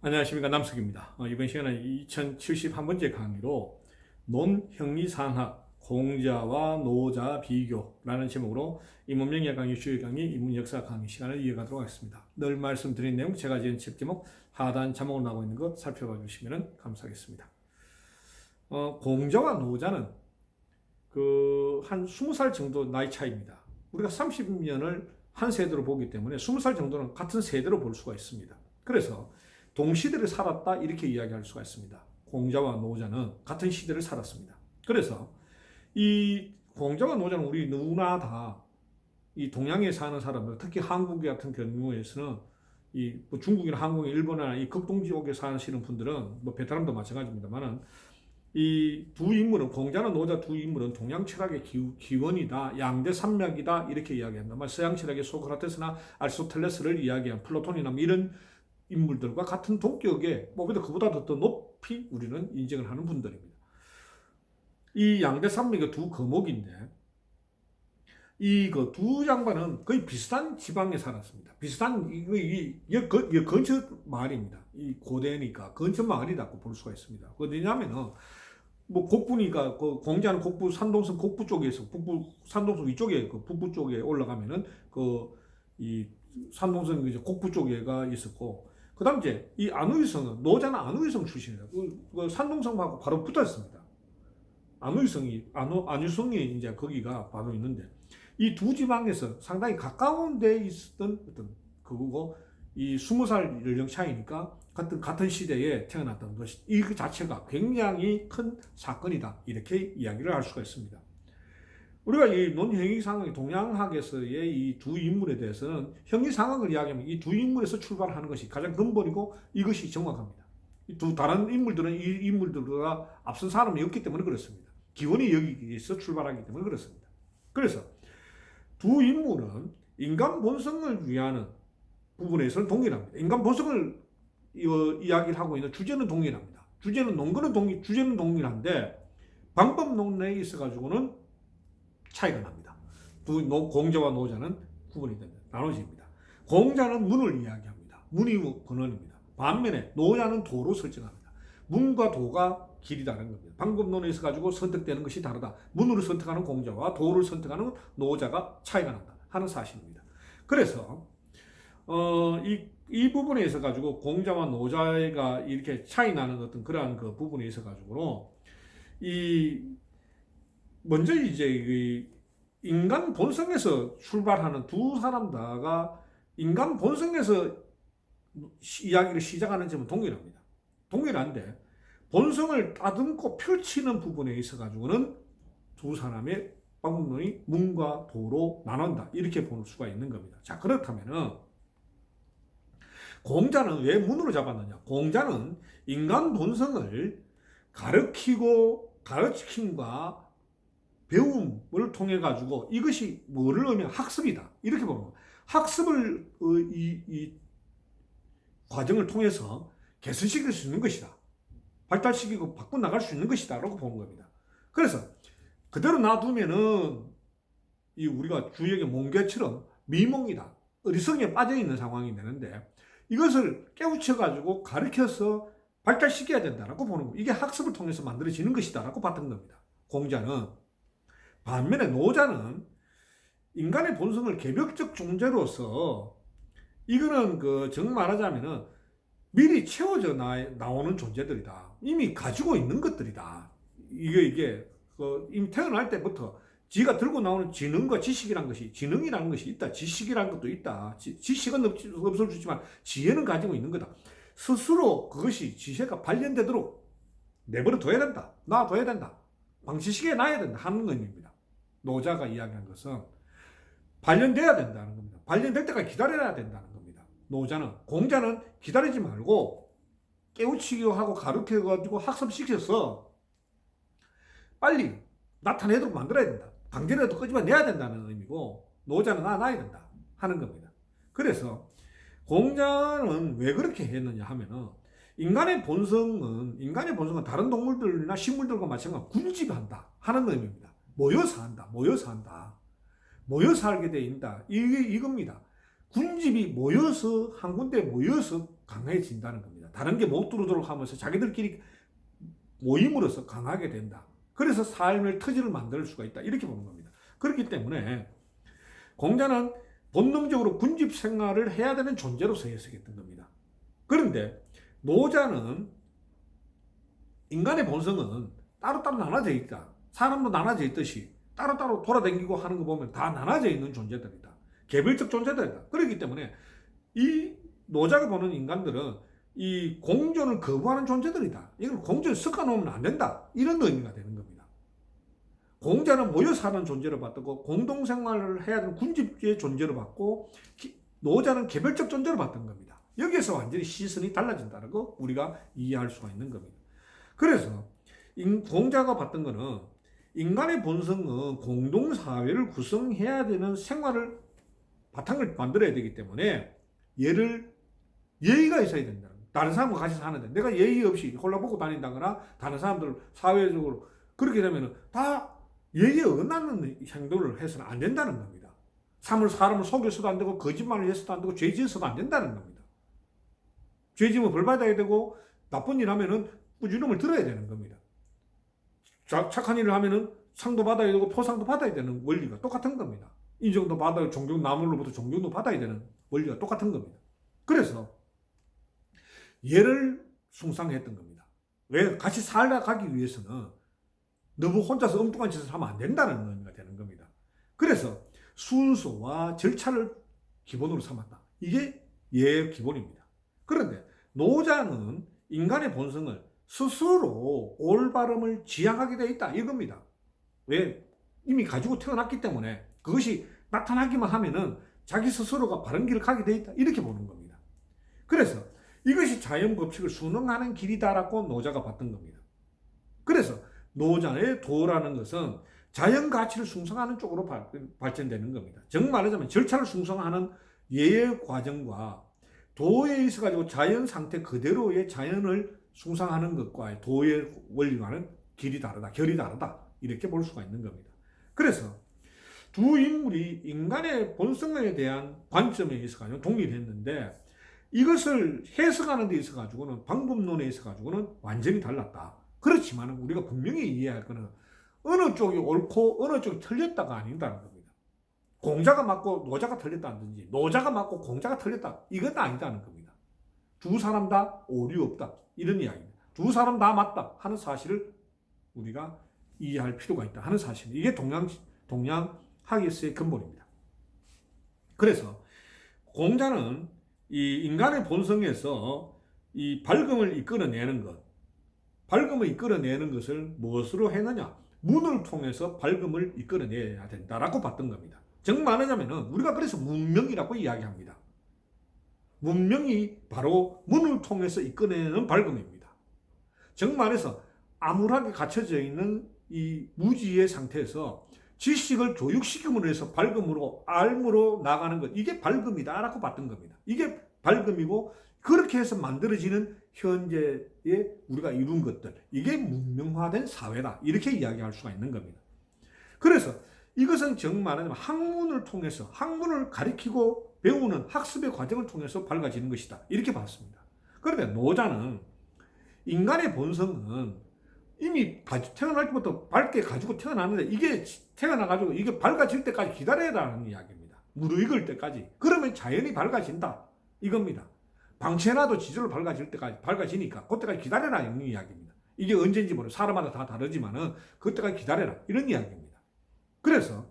안녕하십니까 남석입니다. 어, 이번 시간은 2071번째 강의로 논형리상학 공자와 노자 비교라는 제목으로 인문명예 강의 주요 강의 인문 역사 강의 시간을 이어가도록 하겠습니다. 늘 말씀드린 내용 제가 지은 책 제목 하단 자막으로 나오고 있는 것 살펴봐 주시면 감사하겠습니다. 어, 공자와 노자는 그 한 20살 정도 나이 차이입니다. 우리가 30년을 한 세대로 보기 때문에 20살 정도는 같은 세대로 볼 수가 있습니다. 그래서 동시대를 살았다 이렇게 이야기할 수가 있습니다. 공자와 노자는 같은 시대를 살았습니다. 그래서 이 공자와 노자는 우리 누구나 다 이 동양에 사는 사람들, 특히 한국 같은 경우에서는 이 뭐 중국이나 한국이나 일본이나 이 극동 지역에 사시는 분들은 뭐 베트남도 마찬가지입니다만은 이 두 인물은 공자나 노자 두 인물은 동양 철학의 기, 기원이다, 양대 산맥이다 이렇게 이야기합니다. 뭐 서양 철학의 소크라테스나 아리스토텔레스를 이야기한 플라톤이나 뭐 이런 인물들과 같은 동격에 뭐 그보다 더 높이 우리는 인정을 하는 분들입니다. 이 양대 산맥의 두 거목인데 이 그두 양반은 거의 비슷한 지방에 살았습니다. 비슷한 이거 이, 근처 마을입니다. 이 고대니까 근처 마을이라고 볼 수가 있습니다. 왜냐하면은 뭐 곡부니까 그 공자는 곡부 산동성 곡부 쪽에서 북부 산동성 위쪽에 그 북부 쪽에 올라가면은 그 이 산동성 곡부 쪽에가 있었고 그 다음 이제 이 안우이성은 노자는 안우이성 출신이에요. 그, 그 산동성하고 바로 붙어 있습니다. 안우이성이 안우 안유성이 이제 거기가 바로 있는데 이 두 지방에서 상당히 가까운 데 있었던 어떤 그거고 이 스무 살 연령 차이니까 같은 같은 시대에 태어났던 것이 이그 자체가 굉장히 큰 사건이다 이렇게 이야기를 할 수가 있습니다. 우리가 이 논형이상학 동양학에서의 이 두 인물에 대해서는 형이상학을 이야기하면 이 두 인물에서 출발하는 것이 가장 근본이고 이것이 정확합니다. 이두 다른 인물들은 이 인물들보다 앞선 사람이 없기 때문에 그렇습니다. 기원이 여기에서 출발하기 때문에 그렇습니다. 그래서 두 인물은 인간 본성을 위하는 부분에서는 동일합니다. 인간 본성을 이야기를 하고 있는 주제는 동일합니다. 주제는 논거는 동일, 주제는 동일한데 방법 논리에 있어 가지고는 차이가 납니다. 두 공자와 노자는 구분이 됩니다. 나눠집니다. 공자는 문을 이야기합니다. 문이 근원입니다. 반면에 노자는 도로 설정합니다. 문과 도가 길이 다른 겁니다. 방법론에 있어 가지고 선택되는 것이 다르다. 문으로 선택하는 공자와 도를 선택하는 노자가 차이가 난다 하는 사실입니다. 그래서 어, 이, 이 부분에 있어 가지고 공자와 노자가 이렇게 차이 나는 어떤 그러한 그 부분에 있어 가지고 이 먼저 이제 인간 본성에서 출발하는 두 사람 다가 인간 본성에서 이야기를 시작하는 점은 동일합니다. 동일한데 본성을 따듬고 펼치는 부분에 있어 가지고는 두 사람의 방법론이 문과 도로 나눈다 이렇게 볼 수가 있는 겁니다. 자 그렇다면은 공자는 왜 문으로 잡았느냐? 공자는 인간 본성을 가르치고 가르침과 배움을 통해 가지고 이것이 뭐를 의미하면 학습이다 이렇게 거예요. 학습을 어, 이, 이 과정을 통해서 개선시킬 수 있는 것이다. 발달시키고 바꿔 나갈 수 있는 것이다 라고 보는 겁니다. 그래서 그대로 놔두면은 이 우리가 주역의 몽개처럼 미몽이다. 어리석에 빠져 있는 상황이 되는데 이것을 깨우쳐 가지고 가르쳐서 발달시켜야 된다라고 보는 거. 이게 학습을 통해서 만들어지는 것이다라고 봤던 겁니다. 공자는 반면에 노자는 인간의 본성을 개벽적 존재로서 이거는 그 정 말하자면은 미리 채워져 나, 나오는 존재들이다. 이미 가지고 있는 것들이다. 이게 이게 그 이미 태어날 때부터 지가 들고 나오는 지능과 지식이란 것이 지능이라는 것이 있다. 지식이라는 것도 있다. 지, 지식은 없, 없을 수 있지만 지혜는 가지고 있는 거다. 스스로 그것이 지혜가 발견되도록 내버려 둬야 된다. 놔둬야 된다. 방치시켜 놔야 된다 하는 의미입니다. 노자가 이야기한 것은 발견돼야 된다는 겁니다. 발견될 때까지 기다려야 된다는 겁니다. 노자는 공자는 기다리지 말고 깨우치기 하고 가르쳐 가지고 학습시켜서 빨리 나타내도록 만들어야 된다. 강제라도 끄집어내야 된다는 의미고 노자는 놔놔야 된다 하는 겁니다. 그래서 공자는 왜 그렇게 했느냐 하면은 인간의 본성은 인간의 본성은 다른 동물들이나 식물들과 마찬가지로 군집한다 하는 의미입니다. 모여서 한다. 모여서 한다. 모여 살게 돼 있다. 이게 이겁니다. 군집이 모여서 한 군데 모여서 강해진다는 겁니다. 다른 게 못 들어오도록 하면서 자기들끼리 모임으로서 강하게 된다. 그래서 삶의 터질을 만들 수가 있다. 이렇게 보는 겁니다. 그렇기 때문에 공자는 본능적으로 군집 생활을 해야 되는 존재로서 해석했던 겁니다. 그런데 노자는 인간의 본성은 따로따로 나눠져 있다. 사람도 나눠져 있듯이 따로따로 돌아다니고 하는 거 보면 다 나눠져 있는 존재들이다. 개별적 존재들이다. 그렇기 때문에 이 노자가 보는 인간들은 이 공존을 거부하는 존재들이다. 이걸 공존을 섞어놓으면 안 된다. 이런 의미가 되는 겁니다. 공자는 모여 사는 존재로 봤고 공동생활을 해야 되는 군집의 존재로 기- 노자는 개별적 존재로 봤던 겁니다. 여기에서 완전히 시선이 달라진다는 거 우리가 이해할 수가 있는 겁니다. 그래서 인- 공자가 봤던 거는 인간의 본성은 공동사회를 구성해야 되는 생활을 바탕을 만들어야 되기 때문에 얘를 예의가 있어야 된다. 다른 사람과 같이 사는데 내가 예의 없이 홀라보고 다닌다거나 다른 사람들 사회적으로 그렇게 되면 다 예의에 어긋나는 행동을 해서는 안 된다는 겁니다. 사람을 사람을 속여서도 안 되고 거짓말을 해서도 안 되고 죄 지어서도 안 된다는 겁니다. 죄 지으면 벌 받아야 되고 나쁜 일 하면은 꾸준함을 들어야 되는 겁니다. 자- 착한 일을 하면은 상도 받아야 되고 포상도 받아야 되는 원리가 똑같은 겁니다. 인정도 받아야 존경 남으로부터 존경도 받아야 되는 원리가 똑같은 겁니다. 그래서 얘를 숭상했던 겁니다. 왜 같이 살아가기 위해서는 너무 혼자서 엉뚱한 짓을 하면 안 된다는 의미가 되는 겁니다. 그래서 순서와 절차를 기본으로 삼았다. 이게 예의 기본입니다. 그런데 노자는 인간의 본성을 스스로 올바름을 지향하게 되어 있다. 이겁니다. 왜? 이미 가지고 태어났기 때문에 그것이 나타나기만 하면은 자기 스스로가 바른 길을 가게 되어 있다. 이렇게 보는 겁니다. 그래서 이것이 자연 법칙을 순응하는 길이다라고 노자가 봤던 겁니다. 그래서 노자의 도라는 것은 자연 가치를 숭상하는 쪽으로 발, 발전되는 겁니다. 정 말하자면 절차를 숭상하는 예의 과정과 도에 있어 가지고 자연 상태 그대로의 자연을 숭상하는 것과 도의 원리와는 길이 다르다, 결이 다르다 이렇게 볼 수가 있는 겁니다. 그래서 두 인물이 인간의 본성에 대한 관점에 있어 가지고 동일했는데 이것을 해석하는 데 있어 가지고는 방법론에 있어 가지고는 완전히 달랐다. 그렇지만 우리가 분명히 이해할 거는 어느 쪽이 옳고 어느 쪽이 틀렸다가 아닌다는 겁니다. 공자가 맞고 노자가 틀렸다든지 노자가 맞고 공자가 틀렸다 이건 아니다는 겁니다. 두 사람 다 오류 없다 이런 이야기입니다. 두 사람 다 맞다 하는 사실을 우리가 이해할 필요가 있다 하는 사실 이게 동양 동양 학에서의 근본입니다. 그래서 공자는 이 인간의 본성에서 이 밝음을 이끌어내는 것, 밝음을 이끌어내는 것을 무엇으로 했느냐? 문을 통해서 밝음을 이끌어내야 된다라고 봤던 겁니다. 정 말하자면은 우리가 그래서 문명이라고 이야기합니다. 문명이 바로 문을 통해서 이끌어내는 밝음입니다. 정말해서 암울하게 갇혀져 있는 이 무지의 상태에서 지식을 교육시킴으로 해서 밝음으로 알므로 나가는 것 이게 밝음이다라고 봤던 겁니다. 이게 밝음이고 그렇게 해서 만들어지는 현재의 우리가 이룬 것들 이게 문명화된 사회다 이렇게 이야기할 수가 있는 겁니다. 그래서 이것은 정말은 학문을 통해서 학문을 가리키고 배우는 학습의 과정을 통해서 밝아지는 것이다 이렇게 봤습니다. 그런데 노자는 인간의 본성은 이미 태어날 때부터 밝게 가지고 태어났는데 이게 태어나가지고 이게 밝아질 때까지 기다려라는 이야기입니다. 무르익을 때까지. 그러면 자연이 밝아진다. 이겁니다. 방치해놔도 지절로 밝아질 때까지 밝아지니까 그때까지 기다려라 이런 이야기입니다. 이게 언제인지 모르 사람마다 다 다르지만은 그때까지 기다려라 이런 이야기입니다. 그래서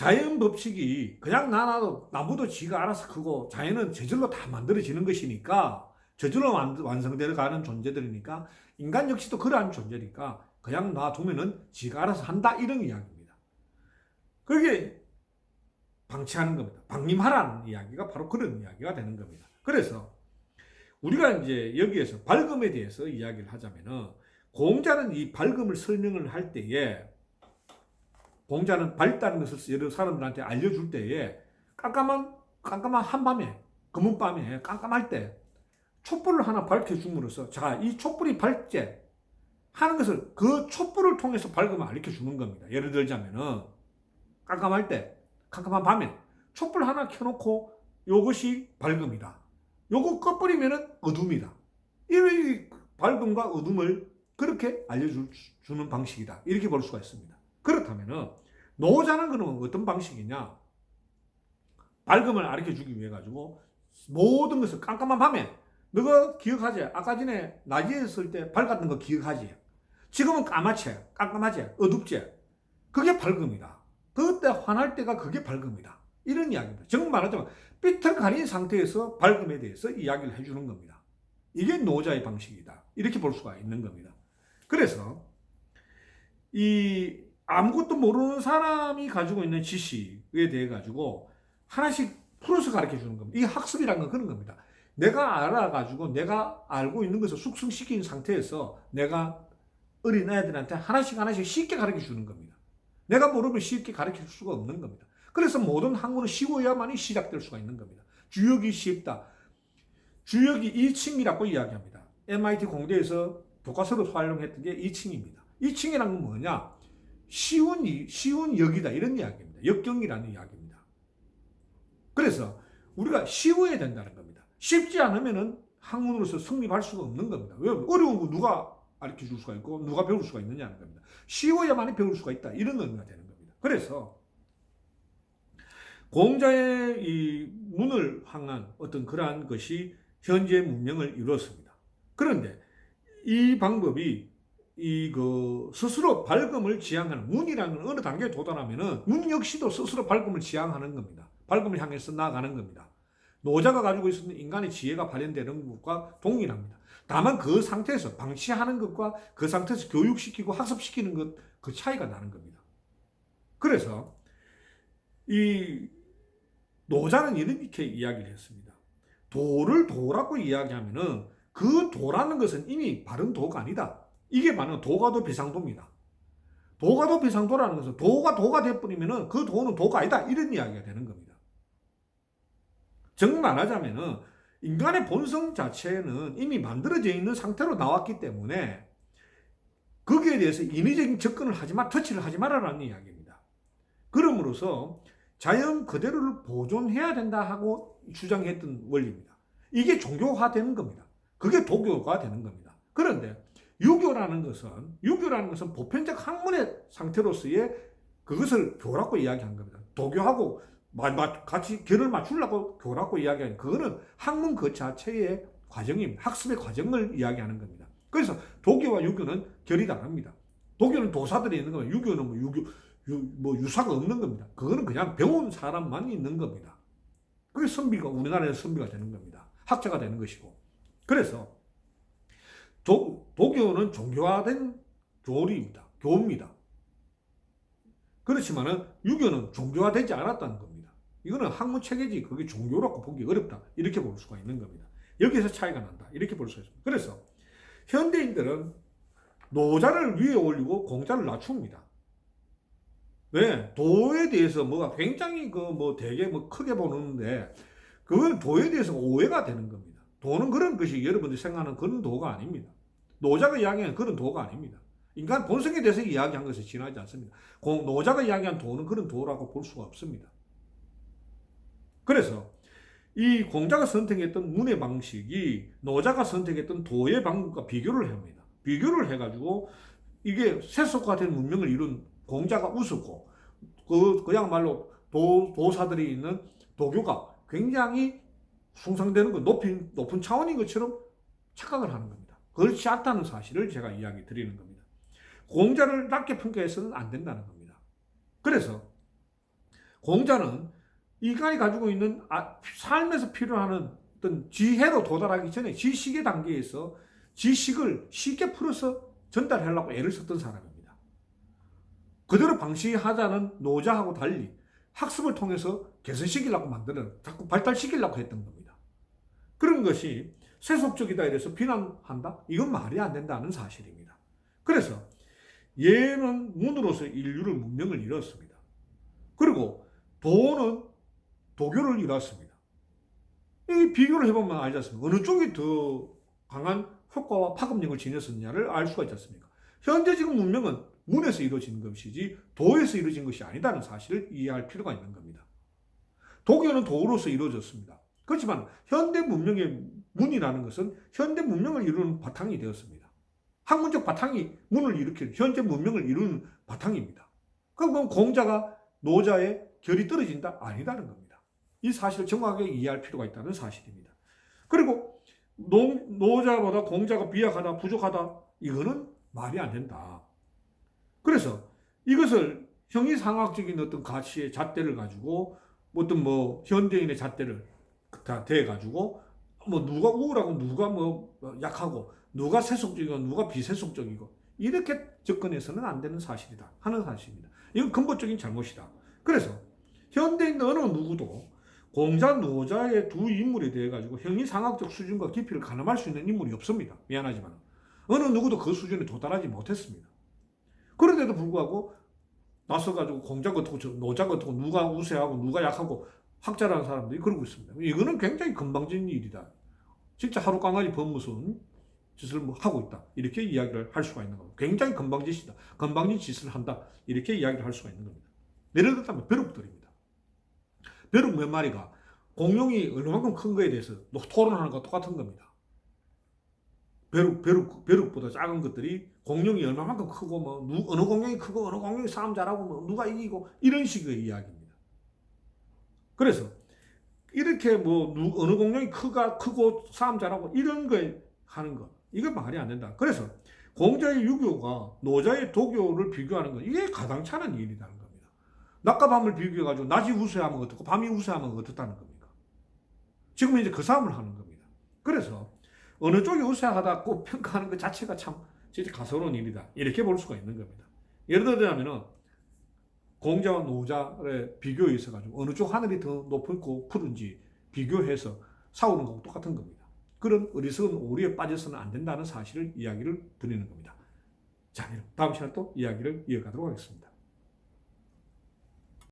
자연 법칙이 그냥 나놔도 나무도 지가 알아서 크고 자연은 저절로 다 만들어지는 것이니까 저절로 완성되어 가는 존재들이니까 인간 역시도 그러한 존재니까 그냥 놔두면은 지가 알아서 한다 이런 이야기입니다. 그게 방치하는 겁니다. 방임하라는 이야기가 바로 그런 이야기가 되는 겁니다. 그래서 우리가 이제 여기에서 밝음에 대해서 이야기를 하자면은 공자는 이 밝음을 설명을 할 때에 공자는 밝다는 것을 여러 사람들한테 알려줄 때에 깜깜한 깜깜한 한밤에 검은 밤에 깜깜할 때 촛불을 하나 밝혀줌으로써 자, 이 촛불이 밝제 하는 것을 그 촛불을 통해서 밝음을 알려 주는 겁니다. 예를 들자면은 깜깜할 때, 깜깜한 밤에 촛불 하나 켜놓고 이것이 밝음이다. 요거 꺼버리면은 어둠이다. 이 밝음과 어둠을 그렇게 알려주는 방식이다. 이렇게 볼 수가 있습니다. 그렇다면은 노자는 그러면 어떤 방식이냐? 밝음을 가르쳐 주기 위해 가지고 모든 것을 깜깜한 밤에 너가 기억하지? 아까 전에 낮에 있을 때 밝았던 거 기억하지? 지금은 까맣지? 깜깜하지? 어둡지? 그게 밝음이다. 그때 화날 때가 그게 밝음이다. 이런 이야기입니다. 정말 말하자면 삐뚤 가린 상태에서 밝음에 대해서 이야기를 해주는 겁니다. 이게 노자의 방식이다. 이렇게 볼 수가 있는 겁니다. 그래서 이 아무것도 모르는 사람이 가지고 있는 지식에 대해 가지고 하나씩 풀어서 가르쳐 주는 겁니다. 이 학습이라는 건 그런 겁니다. 내가 알아가지고 내가 알고 있는 것을 숙성시킨 상태에서 내가 어린 아이들한테 하나씩 하나씩 쉽게 가르쳐 주는 겁니다. 내가 모르면 쉽게 가르쳐 줄 수가 없는 겁니다. 그래서 모든 학문은 쉬워야만이 시작될 수가 있는 겁니다. 주역이 쉽다. 주역이 2층이라고 이야기합니다. MIT 공대에서 교과서로 활용했던 게 2층입니다. 2층이란 건 뭐냐? 쉬운, 쉬운 역이다. 이런 이야기입니다. 역경이라는 이야기입니다. 그래서 우리가 쉬워야 된다는 겁니다. 쉽지 않으면은 학문으로서 성립할 수가 없는 겁니다. 왜? 어려운 거 누가 가르쳐 줄 수가 있고 누가 배울 수가 있느냐는 겁니다. 쉬워야만이 배울 수가 있다. 이런 의미가 되는 겁니다. 그래서 공자의 이 문을 향한 어떤 그러한 것이 현재 문명을 이루었습니다. 그런데 이 방법이 이 그 스스로 밝음을 지향하는 문이라는 어느 단계에 도달하면은 문 역시도 스스로 밝음을 지향하는 겁니다. 밝음을 향해서 나아가는 겁니다. 노자가 가지고 있었던 인간의 지혜가 발현되는 것과 동일합니다. 다만 그 상태에서 방치하는 것과 그 상태에서 교육시키고 학습시키는 것 그 차이가 나는 겁니다. 그래서 이 노자는 이렇게 이야기를 했습니다. 도를 도라고 이야기하면은 그 도라는 것은 이미 바른 도가 아니다. 이게 바로 도가도 비상도입니다. 도가도 비상도라는 것은 도가 도가 돼버리면은 그 도는 도가 아니다. 이런 이야기가 되는 겁니다. 정말 말하자면은 인간의 본성 자체는 이미 만들어져 있는 상태로 나왔기 때문에 거기에 대해서 인위적인 접근을 하지 마, 터치를 하지 말아라는 이야기입니다. 그러므로서 자연 그대로를 보존해야 된다 하고 주장했던 원리입니다. 이게 종교화되는 겁니다. 그게 도교가 되는 겁니다. 그런데 유교라는 것은 유교라는 것은 보편적 학문의 상태로서의 그것을 교라고 이야기한 겁니다. 도교하고 같이 결을 맞추려고 교라고 이야기하는 그거는 학문 그 자체의 과정입니다. 학습의 과정을 이야기하는 겁니다. 그래서 도교와 유교는 결이 다릅니다. 도교는 도사들이 있는 겁니다. 유교는 뭐 유교 유, 뭐 유사가 없는 겁니다. 그거는 그냥 배운 사람만 있는 겁니다. 그게 선비가 우리나라에서 선비가 되는 겁니다. 학자가 되는 것이고. 그래서 도, 도교는 종교화된 교리입니다. 교입니다. 그렇지만은 유교는 종교화되지 않았다는 겁니다. 이거는 학문 체계지 그게 종교라고 보기 어렵다. 이렇게 볼 수가 있는 겁니다. 여기서 차이가 난다. 이렇게 볼 수 있습니다. 그래서 현대인들은 노자를 위에 올리고 공자를 낮춥니다. 왜? 도에 대해서 뭐가 굉장히 그 뭐 되게 뭐 크게 보는데 그건 도에 대해서 오해가 되는 겁니다. 도는 그런 것이 여러분들이 생각하는 그런 도가 아닙니다. 노자가 이야기하는 그런 도가 아닙니다. 인간 본성에 대해서 이야기한 것에 지나지 않습니다. 노자가 이야기한 도는 그런 도라고 볼 수가 없습니다. 그래서 이 공자가 선택했던 문의 방식이 노자가 선택했던 도의 방법과 비교를 합니다. 비교를 해가지고 이게 세속화 된 문명을 이룬 공자가 우습고 그 그야말로 도, 도사들이 있는 도교가 굉장히 숭상되는 것 높은 높은 차원인 것처럼 착각을 하는 겁니다. 그렇지 않다는 사실을 제가 이야기 드리는 겁니다. 공자를 낮게 평가해서는 안 된다는 겁니다. 그래서 공자는 인간이 가지고 있는 아, 삶에서 필요한 어떤 지혜로 도달하기 전에 지식의 단계에서 지식을 쉽게 풀어서 전달하려고 애를 썼던 사람입니다. 그대로 방치하자는 노자하고 달리 학습을 통해서 개선시키려고 만드는, 자꾸 발달시키려고 했던 겁니다. 그런 것이 세속적이다 이래서 비난한다? 이건 말이 안 된다는 사실입니다. 그래서 얘는 문으로서 인류를 문명을 이뤘습니다. 그리고 도는 도교를 이뤘습니다. 이 비교를 해보면 알지 않습니까? 어느 쪽이 더 강한 효과와 파급력을 지녔느냐를 알 수가 있지 않습니까? 현재 지금 문명은 문에서 이루어진 것이지 도에서 이루어진 것이 아니다는 사실을 이해할 필요가 있는 겁니다. 도교는 도로서 이루어졌습니다. 그렇지만 현대 문명의 문이라는 것은 현대 문명을 이루는 바탕이 되었습니다. 학문적 바탕이 문을 일으키는 현재 문명을 이루는 바탕입니다. 그럼 공자가 노자의 결이 떨어진다? 아니다는 겁니다. 이 사실을 정확하게 이해할 필요가 있다는 사실입니다. 그리고 노, 노자보다 공자가 비약하다, 부족하다, 이거는 말이 안 된다. 그래서 이것을 형이상학적인 어떤 가치의 잣대를 가지고 어떤 뭐 현대인의 잣대를 다 대가지고 뭐 누가 우울하고 누가 뭐 약하고 누가 세속적이고 누가 비세속적이고 이렇게 접근해서는 안 되는 사실이다 하는 사실입니다. 이건 근본적인 잘못이다. 그래서 현대인 어느 누구도 공자 노자의 두 인물에 대해 가지고 형이상학적 수준과 깊이를 가늠할 수 있는 인물이 없습니다. 미안하지만 어느 누구도 그 수준에 도달하지 못했습니다. 그런데도 불구하고 나서 가지고 공자 같고 노자 같고 누가 우세하고 누가 약하고 학자라는 사람들이 그러고 있습니다. 이거는 굉장히 건방진 일이다. 진짜 하루 강아지 법무서운 짓을 뭐 하고 있다. 이렇게 이야기를 할 수가 있는 겁니다. 굉장히 건방지시다. 건방진 짓을 한다. 이렇게 이야기를 할 수가 있는 겁니다. 예를 들면 벼룩들입니다. 벼룩 몇 마리가 공룡이 얼마만큼 큰 거에 대해서 토론하는 것과 똑같은 겁니다. 벼룩, 벼룩, 벼룩보다 작은 것들이 공룡이 얼마만큼 크고 뭐 누, 어느 공룡이 크고 어느 공룡이 싸움 잘하고 뭐 누가 이기고 이런 식의 이야기입니다. 그래서 이렇게 뭐 누, 어느 공룡이 크가 크고 싸움 잘하고 이런 거에 하는 거 이거 말이 안 된다. 그래서 공자의 유교가 노자의 도교를 비교하는 건 이게 가당찮은 일이라는 겁니다. 낮과 밤을 비교해가지고 낮이 우세하면 어떻고 밤이 우세하면 어떻다는 겁니까? 지금 이제 그 싸움을 하는 겁니다. 그래서 어느 쪽이 우세하다고 평가하는 것 자체가 참 진짜 가소로운 일이다. 이렇게 볼 수가 있는 겁니다. 예를 들자면은 공자와 노자의 비교에 있어가지고 어느 쪽 하늘이 더 높고 푸른지 비교해서 싸우는 거하고 똑같은 겁니다. 그런 어리석은 오리에 빠져서는 안 된다는 사실을 이야기를 드리는 겁니다. 자, 다음 시간에 또 이야기를 이어가도록 하겠습니다.